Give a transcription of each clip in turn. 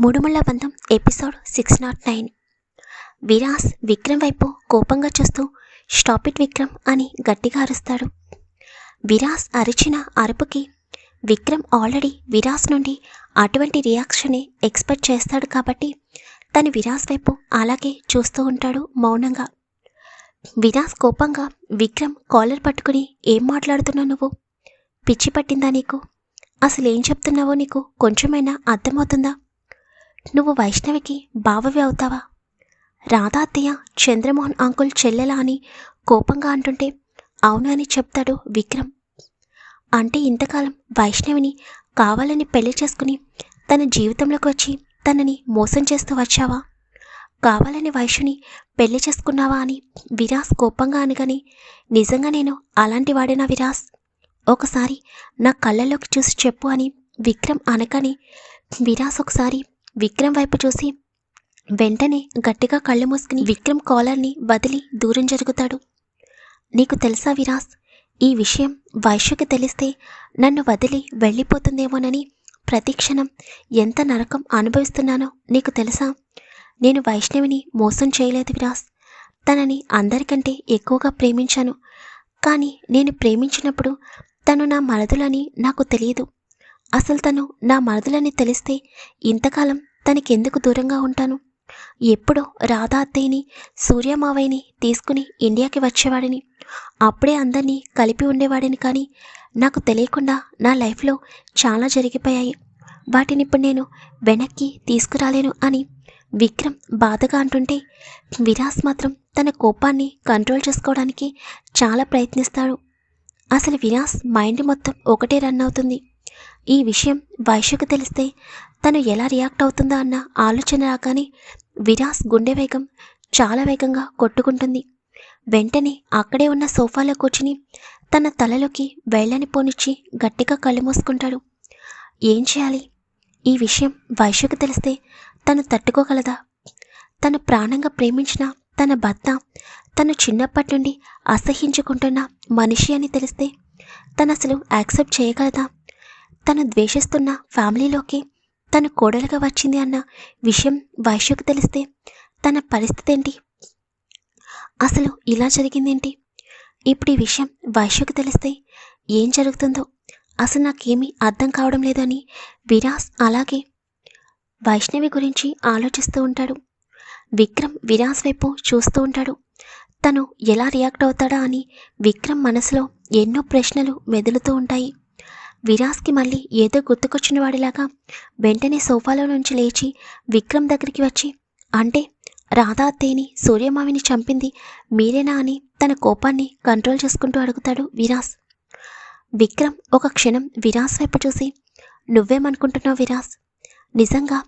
మూడుముళ్ళ బంధం episode six not nine. Viraj Vikram వైపు కోపంగా చూస్తూ స్టాప్ ఇట్ విక్రమ్ అని గట్టిగా అరుస్తాడు. విరాస్ అరిచిన అరుపుకి విక్రమ్ ఆల్రెడీ విరాస్ నుండి అటువంటి రియాక్షనే ఎక్స్పెక్ట్ చేస్తాడు కాబట్టి తను విరాస్ వైపు అలాగే చూస్తూ ఉంటాడు మౌనంగా. విరాస్ కోపంగా విక్రమ్ కాలర్ పట్టుకుని ఏం మాట్లాడుతున్నావు నువ్వు? పిచ్చి పట్టిందా నీకు? అసలు ఏం చెప్తున్నావో నీకు కొంచెమైనా అర్థమవుతుందా? నువ్వు వైష్ణవికి బావవి అవుతావా? రాధా అత్తయ్య చంద్రమోహన్ అంకుల్ చెల్లెలా అని కోపంగా అంటుంటే అవును అని చెప్తాడు విక్రమ్. అంటే ఇంతకాలం వైష్ణవిని కావాలని పెళ్ళి చేసుకుని తన జీవితంలోకి వచ్చి తనని మోసం చేస్తూ వచ్చావా? కావాలని వైష్ణుని పెళ్ళి చేసుకున్నావా అని విరాస్ కోపంగా అనగాని నిజంగా నేను అలాంటి వాడేనా విరాస్? ఒకసారి నా కళ్ళలోకి చూసి చెప్పు అని విక్రమ్ అనగానే విరాస్ ఒకసారి విక్రమ్ వైపు చూసి వెంటనే గట్టిగా కళ్ళు మూసుకుని విక్రమ్ కాలర్ని వదిలి దూరం జరుగుతాడు. నీకు తెలుసా విరాస్ ఈ విషయం వైశ్యకి తెలిస్తే నన్ను వదిలి వెళ్ళిపోతుందేమోనని ప్రతిక్షణం ఎంత నరకం అనుభవిస్తున్నానో నీకు తెలుసా? నేను వైష్ణవిని మోసం చేయలేదు విరాస్. తనని అందరికంటే ఎక్కువగా ప్రేమించాను. కానీ నేను ప్రేమించినప్పుడు తను నా మరదులని నాకు తెలియదు. అసలు తను నా మరదులని తెలిస్తే ఇంతకాలం తనకెందుకు దూరంగా ఉంటాను? ఎప్పుడో రాధా అత్తయ్యని సూర్యమావయ్యని తీసుకుని ఇండియాకి వచ్చేవాడిని. అప్పుడే అందరినీ కలిపి ఉండేవాడిని కానీ నాకు తెలియకుండా నా లైఫ్లో చాలా జరిగిపోయాయి. వాటిని ఇప్పుడు నేను వెనక్కి తీసుకురాలేను అని విక్రమ్ బాధగా అంటుంటే విరాస్ మాత్రం తన కోపాన్ని కంట్రోల్ చేసుకోవడానికి చాలా ప్రయత్నిస్తాడు. అసలు విరాస్ మైండ్ మొత్తం ఒకటే రన్ అవుతుంది. ఈ విషయం వైశ్యకు తెలిస్తే తను ఎలా రియాక్ట్ అవుతుందో అన్న ఆలోచన రాగానే విరాస్ గుండె వేగం చాలా వేగంగా కొట్టుకుంటుంది. వెంటనే అక్కడే ఉన్న సోఫాలో కూర్చుని తన తలలోకి వెళ్ళని పోనిచ్చి గట్టిగా కళ్ళు మూసుకుంటాడు. ఏం చేయాలి? ఈ విషయం వైశ్యకు తెలిస్తే తను తట్టుకోగలదా? తను ప్రాణంగా ప్రేమించిన తన భర్త తను చిన్నప్పటి నుండి అసహించుకుంటున్న మనిషి అని తెలిస్తే తను అసలు యాక్సెప్ట్ చేయగలదా? తను ద్వేషిస్తున్న ఫ్యామిలీలోకి తను కోడలుగా వచ్చింది అన్న విషయం వైశ్యకు తెలిస్తే తన పరిస్థితి ఏంటి? అసలు ఇలా జరిగిందేంటి ఇప్పుడు ఈ విషయం వైశ్యకు తెలిస్తే ఏం జరుగుతుందో అసలు నాకేమీ అర్థం కావడం లేదని విరాస్ అలాగే వైష్ణవి గురించి ఆలోచిస్తూ ఉంటాడు. విక్రమ్ విరాస్ వైపు చూస్తూ ఉంటాడు. తను ఎలా రియాక్ట్ అవుతాడా అని విక్రమ్ మనసులో ఎన్నో ప్రశ్నలు మెదులుతూ ఉంటాయి. విరాస్కి మళ్ళీ ఏదో గుర్తుకొచ్చిన వాడిలాగా వెంటనే సోఫాలో నుంచి లేచి విక్రమ్ దగ్గరికి వచ్చి అంటే రాధా సూర్యమావిని చంపింది మీరేనా అని తన కోపాన్ని కంట్రోల్ చేసుకుంటూ అడుగుతాడు విరాస్ విక్రమ్ ఒక క్షణం విరాస్ వైపు చూసి నువ్వేమనుకుంటున్నావు విరాస్ నిజంగా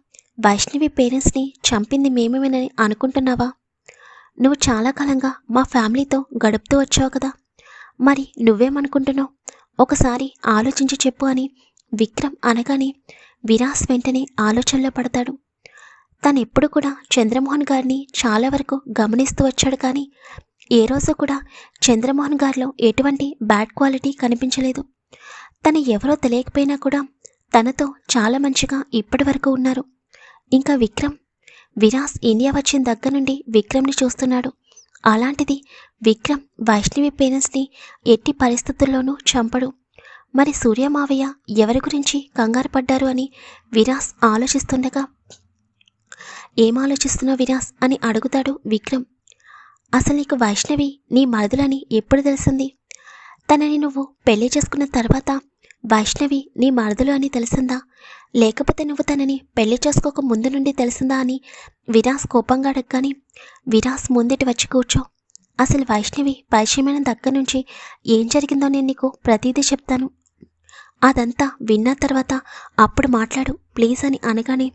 వైష్ణవి పేరెంట్స్ని చంపింది మేమేమేనని అనుకుంటున్నావా? నువ్వు చాలా కాలంగా మా ఫ్యామిలీతో గడుపుతూ వచ్చావు కదా. మరి నువ్వేమనుకుంటున్నావు? ఒకసారి ఆలోచించి చెప్పు అని విక్రమ్ అనగానే విరాస్ వెంటనే ఆలోచనలో పడతాడు. తనెప్పుడు కూడా చంద్రమోహన్ గారిని చాలా వరకు గమనిస్తూ వచ్చాడు కానీ ఏ రోజు కూడా చంద్రమోహన్ గారిలో ఎటువంటి బ్యాడ్ క్వాలిటీ కనిపించలేదు. తను ఎవరో తెలియకపోయినా కూడా తనతో చాలా మంచిగా ఇప్పటి వరకు ఉన్నారు. ఇంకా విక్రమ్ విరాస్ ఇండియా వచ్చిన దగ్గర నుండి విక్రమ్ని చూస్తున్నాడు. అలాంటిది విక్రమ్ వైష్ణవి పేరెంట్స్ని ఎట్టి పరిస్థితుల్లోనూ చంపడు. మరి సూర్యమావయ్య ఎవరి గురించి కంగారు పడ్డారు అని విరాస్ ఆలోచిస్తుండగా? ఏం ఆలోచిస్తున్నావు విరాస్ అని అడుగుతాడు విక్రమ్. అసలు నీకు వైష్ణవి నీ మరుదులని ఎప్పుడు తెలిసింది? తనని నువ్వు పెళ్ళి చేసుకున్న తర్వాత వైష్ణవి నీ మరదులు అని తెలిసిందా? లేకపోతే నువ్వు తనని పెళ్ళి చేసుకోక ముందు నుండి తెలిసిందా అని విరాస్ కోపంగా అడగగాని విరాస్ ముందుటి వచ్చి కూర్చో. అసలు వైష్ణవి పరిచయమైన దగ్గర నుంచి ఏం జరిగిందో నేను నీకు ప్రతిదీ చెప్తాను. అదంతా విన్న తర్వాత అప్పుడు మాట్లాడు ప్లీజ్ అని అనగానే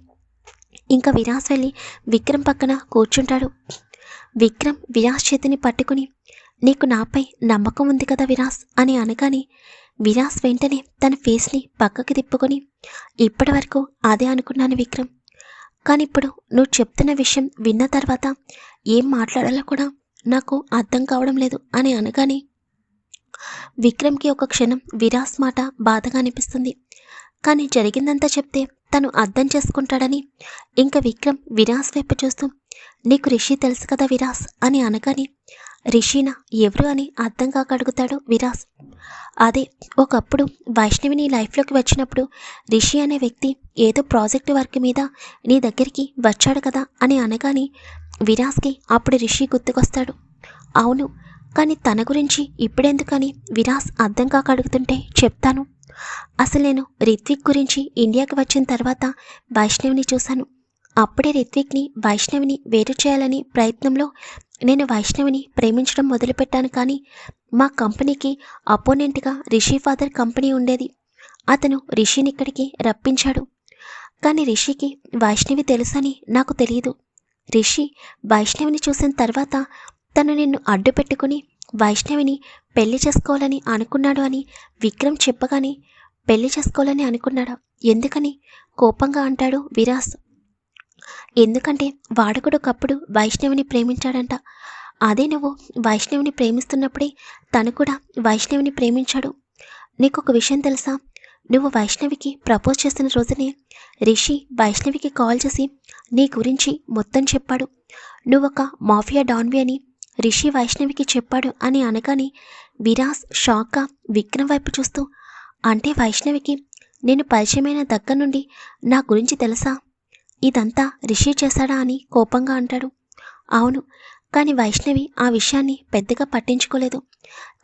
ఇంకా విరాస్ వెళ్ళి విక్రమ్ పక్కన కూర్చుంటాడు. విక్రమ్ విరాస్ చేతిని పట్టుకుని నీకు నాపై నమ్మకం ఉంది కదా విరాస్? అని అనగానే విరాస్ వెంటనే తన ఫేస్ని పక్కకి తిప్పుకొని ఇప్పటి వరకు అదే అనుకున్నాను విక్రమ్. కానీ ఇప్పుడు నువ్వు చెప్తున్న విషయం విన్న తర్వాత ఏం మాట్లాడాలో కూడా నాకు అర్థం కావడం లేదు అని అనగానే విక్రమ్కి ఒక క్షణం విరాస్ మాట బాధగా అనిపిస్తుంది. కానీ జరిగిందంతా చెప్తే తను అర్థం చేసుకుంటాడని ఇంకా విక్రమ్ విరాస్ వైపు చూస్తూ నీకు రిషి తెలుసు కదా విరాస్? అని అనగానే రిషీనా ఎవరు అని అర్థం కాక అడుగుతాడు విరాస్ అదే ఒకప్పుడు వైష్ణవి నీ లైఫ్లోకి వచ్చినప్పుడు రిషి అనే వ్యక్తి ఏదో ప్రాజెక్ట్ వర్క్ మీద నీ దగ్గరికి వచ్చాడు కదా అని అనగానే విరాస్కి అప్పుడు రిషి గుర్తుకొస్తాడు. అవును కానీ తన గురించి ఇప్పుడెందుకని విరాస్ అర్థం కాక అడుగుతుంటే చెప్తాను. అసలు నేను రిత్విక్ గురించి ఇండియాకి వచ్చిన తర్వాత వైష్ణవిని చూశాను. అప్పుడే రిత్విక్ని వైష్ణవిని వేరు చేయాలని ప్రయత్నంలో నేను వైష్ణవిని ప్రేమించడం మొదలుపెట్టాను కానీ మా కంపెనీకి అపోనెంట్గా రిషి ఫాదర్ కంపెనీ ఉండేది. అతను రిషిని ఇక్కడికి రప్పించాడు. కానీ రిషికి వైష్ణవి తెలుసని నాకు తెలియదు రిషి వైష్ణవిని చూసిన తర్వాత తను నిన్ను అడ్డు పెట్టుకుని వైష్ణవిని పెళ్ళి చేసుకోవాలని అనుకున్నాడు అని విక్రమ్ చెప్పగానే పెళ్ళి చేసుకోవాలని అనుకున్నాడా. ఎందుకని? కోపంగా అంటాడు విరాస్. ఎందుకంటే వాడకుడు ఒకప్పుడు వైష్ణవిని ప్రేమించాడంట. అదే నువ్వు వైష్ణవిని ప్రేమిస్తున్నప్పుడే తను కూడా వైష్ణవిని ప్రేమించాడు. నీకు ఒక విషయం తెలుసా? నువ్వు వైష్ణవికి ప్రపోజ్ చేసిన రోజునే రిషి వైష్ణవికి కాల్ చేసి నీ గురించి మొత్తం చెప్పాడు. నువ్వొక మాఫియా డాన్వి అని రిషి వైష్ణవికి చెప్పాడు అని అనగానే విరాస్ షాక్గా విక్రమ్ వైపు చూస్తూ అంటే వైష్ణవికి నేను పరిచయమైన దగ్గర నుండి నా గురించి తెలుసా? ఇదంతా రిషి చేశాడా అని కోపంగా అంటాడు. అవును కానీ వైష్ణవి ఆ విషయాన్ని పెద్దగా పట్టించుకోలేదు.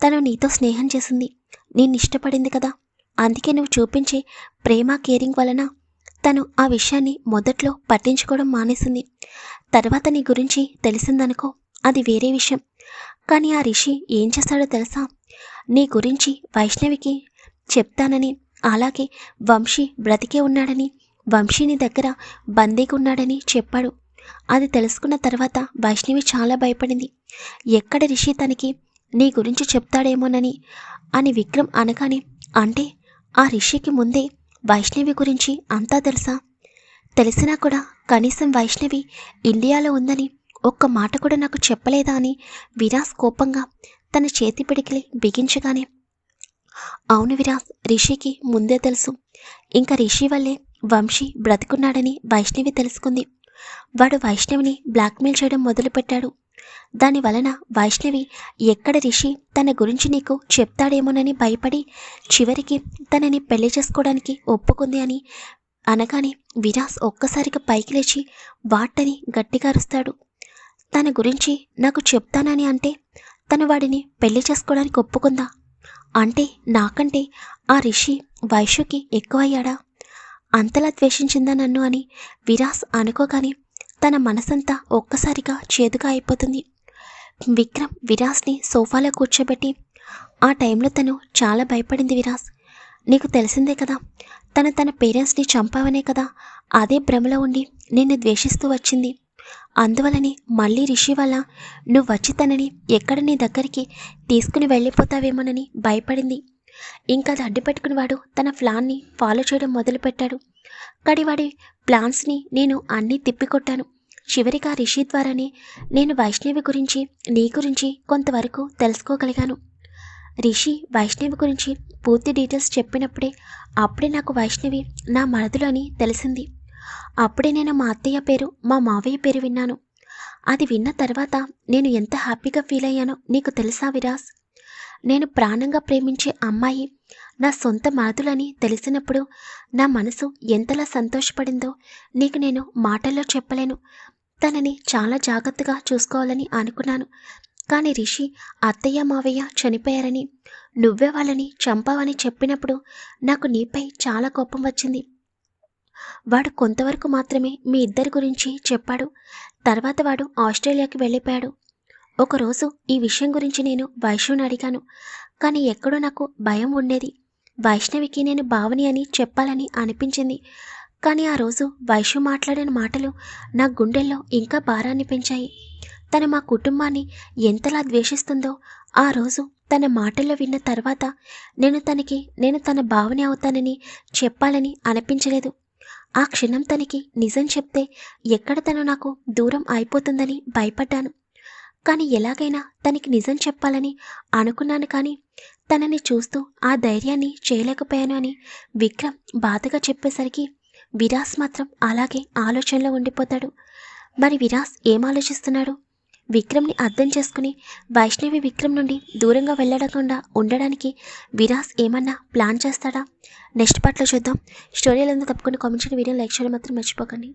తను నీతో స్నేహం చేసింది. నేను ఇష్టపడింది కదా. అందుకే నువ్వు చూపించే ప్రేమ కేరింగ్ వలన తను ఆ విషయాన్ని మొదట్లో పట్టించుకోవడం మానేసింది. తర్వాత నీ గురించి తెలిసిందనుకో అది వేరే విషయం. కానీ ఆ రిషి ఏం చేస్తాడో తెలుసా? నీ గురించి వైష్ణవికి చెప్తానని అలాగే వంశీ బ్రతికే ఉన్నాడని వంశీని దగ్గర బందీకున్నాడని చెప్పాడు. అది తెలుసుకున్న తర్వాత వైష్ణవి చాలా భయపడింది. ఎక్కడ రిషి తనకి నీ గురించి చెప్తాడేమోనని అని విక్రమ్ అనగానే అంటే ఆ రిషికి ముందే వైష్ణవి గురించి అంతా తెలుసా? తెలిసినా కూడా కనీసం వైష్ణవి ఇండియాలో ఉందని ఒక్క మాట కూడా నాకు చెప్పలేదా అని విరాస్ కోపంగా తన చేతి పిడికిలి బిగించగానే అవును విరాస్ రిషికి ముందే తెలుసు. ఇంకా రిషి వల్లే వంశీ బ్రతికున్నాడని వైష్ణవి తెలుసుకుంది. వాడు వైష్ణవిని బ్లాక్మెయిల్ చేయడం మొదలుపెట్టాడు. దాని వలన వైష్ణవి ఎక్కడ రిషి తన గురించి నీకు చెప్తాడేమోనని భయపడి చివరికి తనని పెళ్ళి చేసుకోవడానికి ఒప్పుకుంది అని అనగానే విరాస్ ఒక్కసారిగా పైకి లేచి వాటని గట్టిగా అరుస్తాడు. తన గురించి నాకు చెప్తానని అంటే తను వాడిని పెళ్ళి చేసుకోవడానికి ఒప్పుకుందా? అంటే నాకంటే ఆ రిషి వైశ్యుకి ఎక్కువయ్యాడా? అంతలా ద్వేషించిందా నన్ను అని విరాస్ అనుకోగానే తన మనసంతా ఒక్కసారిగా చేదుగా అయిపోతుంది. విక్రమ్ విరాస్ని సోఫాలో కూర్చోబెట్టి ఆ టైంలో తను చాలా భయపడింది విరాస్. నీకు తెలిసిందే కదా తను తన పేరెంట్స్ని చంపావనే కదా అదే భ్రమలో ఉండి నిన్ను ద్వేషిస్తూ వచ్చింది. అందువలని మళ్ళీ రిషి వల్ల నువ్వు వచ్చి తనని ఎక్కడ నీ దగ్గరికి తీసుకుని వెళ్ళిపోతావేమోనని భయపడింది. ఇంకా అది అడ్డుపెట్టుకుని తన ప్లాన్ని ఫాలో చేయడం మొదలుపెట్టాడు. కానీ వాడి ప్లాన్స్ని నేను అన్నీ తిప్పికొట్టాను. చివరిగా రిషి ద్వారానే నేను వైష్ణవి గురించి నీ గురించి కొంతవరకు తెలుసుకోగలిగాను. రిషి వైష్ణవి గురించి పూర్తి డీటెయిల్స్ చెప్పినప్పుడే అప్పుడే నాకు వైష్ణవి నా మరదులు అని తెలిసింది. అప్పుడే నేను మా అత్తయ్య పేరు మా మావయ్య పేరు విన్నాను. అది విన్న తర్వాత నేను ఎంత హ్యాపీగా ఫీల్ అయ్యానో నీకు తెలుసా విరాస్? నేను ప్రాణంగా ప్రేమించే అమ్మాయి నా సొంత మాతులని తెలిసినప్పుడు నా మనసు ఎంతలా సంతోషపడిందో నీకు నేను మాటల్లో చెప్పలేను. తనని చాలా జాగ్రత్తగా చూసుకోవాలని అనుకున్నాను. కానీ రిషి అత్తయ్య మావయ్య చనిపోయారని నువ్వే వాళ్ళని చంపావని చెప్పినప్పుడు నాకు నీపై చాలా కోపం వచ్చింది. వాడు కొంతవరకు మాత్రమే మీ ఇద్దరి గురించి చెప్పాడు. తర్వాత వాడు ఆస్ట్రేలియాకి వెళ్ళిపోయాడు. ఒకరోజు ఈ విషయం గురించి నేను వైష్ణవిని అడిగాను. కానీ ఎక్కడో నాకు భయం ఉండేది. వైష్ణవికి నేను భావని అని చెప్పాలని అనిపించింది. కానీ ఆ రోజు వైష్ణవ్ మాట్లాడిన మాటలు నా గుండెల్లో ఇంకా భారాన్ని పెంచాయి. తను మా కుటుంబాన్ని ఎంతలా ద్వేషిస్తుందో ఆ రోజు తన మాటల్లో విన్న తర్వాత నేను తనకి నేను తన భావని అవుతానని చెప్పాలని అనిపించలేదు. ఆ క్షణం తనకి నిజం చెప్తే ఎక్కడ తను నాకు దూరం అయిపోతుందని భయపడ్డాను. కానీ ఎలాగైనా తనకి నిజం చెప్పాలని అనుకున్నాను కానీ తనని చూస్తూ ఆ ధైర్యాన్ని చేయలేకపోయాను అని విక్రమ్ బాధగా చెప్పేసరికి విరాస్ మాత్రం అలాగే ఆలోచనలో ఉండిపోతాడు. మరి విరాస్ ఏం ఆలోచిస్తున్నాడు? విక్రమ్ని అర్థం చేసుకుని వైష్ణవి విక్రమ్ నుండి దూరంగా వెళ్ళకుండా ఉండడానికి విరాస్ ఏమన్నా ప్లాన్ చేస్తాడా? నెక్స్ట్ పార్ట్లో చూద్దాం. స్టోరీలందరూ తప్పకుండా కామెంట్ చేయండి. వీడియో లైక్ చేయడం మాత్రం మర్చిపోకండి.